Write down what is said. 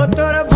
ও তোর